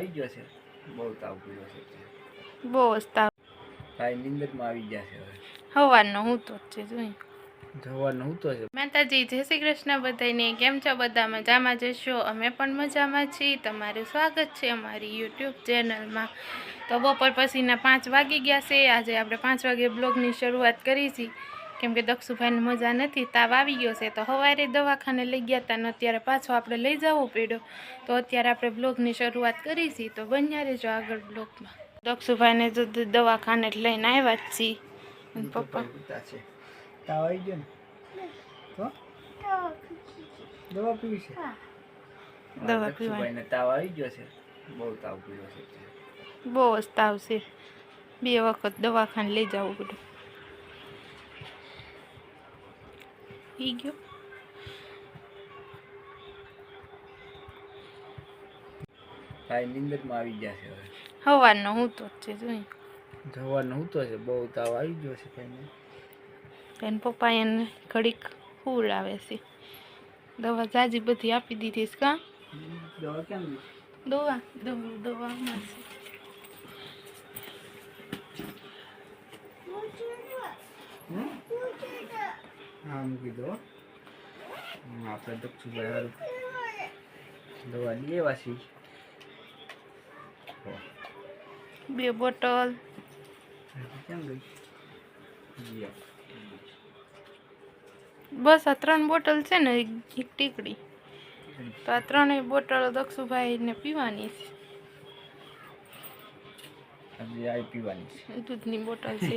આવી ગયો છે. બહુ તાવ પીડ્યો છે બહુ જ તાવ. ભાઈ નિંદરમાં આવી ગયા છે હવે. સવારનો હું તો છે જોઈ જવાનું હું તો છે. માતાજી જય શ્રી કૃષ્ણ બધાને કેમ છો બધા? મજામાં જશો? અમે પણ મજામાં છીએ. તમારું સ્વાગત છે અમારી યુટ્યુબ ચેનલમાં. તો બપોર પછીના પાંચ વાગી ગયા છે. આજે આપણે પાંચ વાગે બ્લોગની શરૂઆત કરી છે કેમ કે દક્ષુભાઈને મજા નથી તાવ આવી ગયો છે. તો સવારે દવાખાને લઈ ગયા હતા ને અત્યારે પાછો આપણે લઈ જવો પડ્યો. તો અત્યારે આપણે બ્લોગની શરૂઆત કરી છીએ તો બન્યા રહેજો આગળ બ્લોગમાં. દક્ષુભાઈને જો દવાખાને જ લઈને આવ્યા જ છીએ. પપ્પા. છે. તાવ આવી ગયો ને? દવા પીવી છે? દવા પીવાની. તાવ આવી ગયો છે. બહુ તાવ પીવો છે બહુ જ તાવ છે. બે વખત દવાખાને લઈ જવું પડ્યું. ઈ ગયો ભાઈ નિંદરમાં આવી ગયા છે હવે સવારનો હું તો જ છે જોઈ જવાનું હું તો છે બહુ તાવ આવી ગયો છે ભાઈને બેન પપ્પા એને ઘડીક ફૂલ આવે છે. દવા જાજી બધી આપી દીધી છે કાં? દવા કેમ દવા દવા દવા મળશે. હા મૂકી દો. આપણે દક્ષુભાઈ હારું દવા છીએ હો, બે બોટલ. કેમ ગઈ? બસ આ ત્રણ બોટલ છે ને એક ટીકડી. તો આ ત્રણેય બોટલ દક્ષુભાઈને પીવાની છે. પીવાની દૂધની બોટલ છે.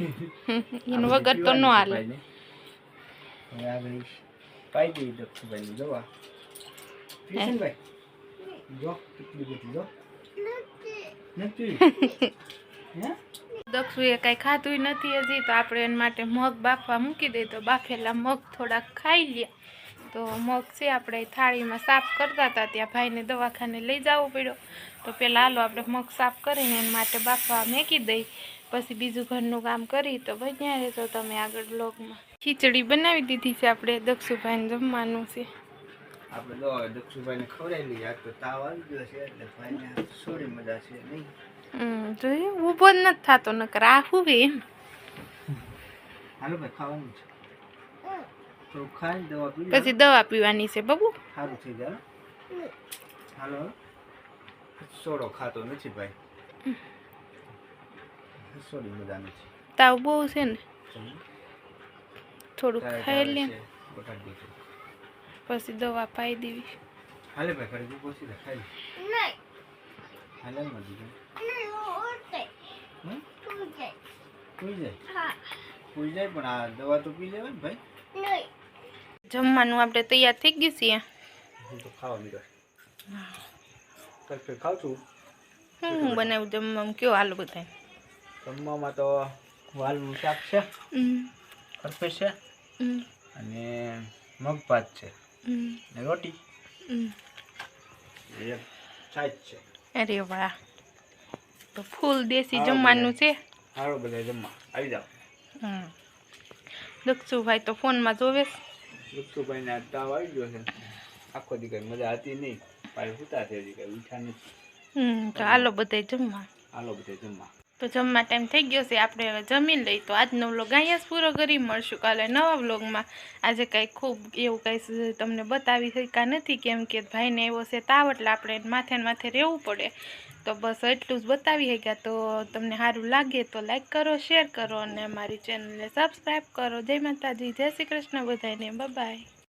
એનું વગર તો ન હાલે. હવે આગળ પાઈ દઈ દક્ષુભાઈની દવા પીશે ને ભાઈ જો કેટલી બધી જો. નથી. હે? દક્ષુએ કાંઈ ખાધું નથી હજી તો આપણે એના માટે મગ બાફવા મૂકી દઈએ. તો બાફેલા મગ થોડાક ખાઈ લે તો મગ છે આપણે થાળીમાં સાફ કરતા હતા. ત્યાં ભાઈને દવાખાને લઈ જવું પડ્યો. તો પહેલાં હાલો આપણે મગ સાફ કરીને એના માટે બાફવા મેંકી દઈ પછી બીજું ઘરનું કામ કરી તો બન્યા રહેશો તમે આગળ બ્લોગમાં ખીચડી બનાવી દીધી છે આપણે દક્ષુભાઈને જમવાનું છે. આપણે તો દક્ષુભાઈને ખવડાવી આજ તો તાવ આવી ગયો છે એટલે ભાઈને થોડી મજા છે નહીં. હમ જોયું ઊભો જ નથી થતો નકર આ હું એમ? હાલો ભાઈ ખાવાનું છે. તો ખાઈને દવા પી પછી દવા પીવાની છે બબુ? સારું થઈ જાય હાલો. સોડો ખાતો નથી ભાઈ. સોડી મજા નથી. તાવ બહુ છે ને? થોડુંક ખાઈ લે. પછી દવા પાઈ દેવી. હાલે ભાઈ ફરી લે ખાઈ લે. હાલે દીધું હમ? સુઈ જાય. સુઈ જાય? પણ આ દવા તો પી લેવાય ને ભાઈ. જમવાનું આપણે તૈયાર થઈ ગયું છે હું તો ખાવા મીરો કઈ ખાવ છું. હું બનાવું જમવામાં? કયો હાલ બધા જમવામાં તો વાલનું શાક છે. ખરફેશ છે. અને મગભાત છે. ને રોટી. છાશ છે. અરે વાહ. તો ફૂલ દેશી જમવાનું છે? સારું બધા જમવા. આવી જાઓ. હમ. દક્ષુભાઈ તો ફોનમાં જોવે દક્ષુભાઈને આ તાવ આવી ગયો છે. આખો દી કઈ મજા હતી નહીં. પાછી સુતા છે હજી કઈ ઉઠ્યા નથી. હમ તો હાલો બધા જમવા. હાલો બધા જમવા. તો જમવા ટાઈમ થઈ ગયો છે. આપણે હવે જમી લઈ તો આજનો વ્લોગ અહીંયા પૂરો કરી મળશું. કાલે નવા વ્લોગમાં આજે કાંઈ ખૂબ એવું કાંઈ તમને બતાવી શક્યા નથી કેમ કે ભાઈને એવો છે તાવ એટલે આપણે માથે માથે રહેવું પડે. તો બસ એટલું જ બતાવી શક્યા. તો તમને સારું લાગે તો લાઈક કરો શેર કરો અને મારી ચેનલને સબસ્ક્રાઈબ કરો. જય માતાજી. જય શ્રી કૃષ્ણ બધાને. બાય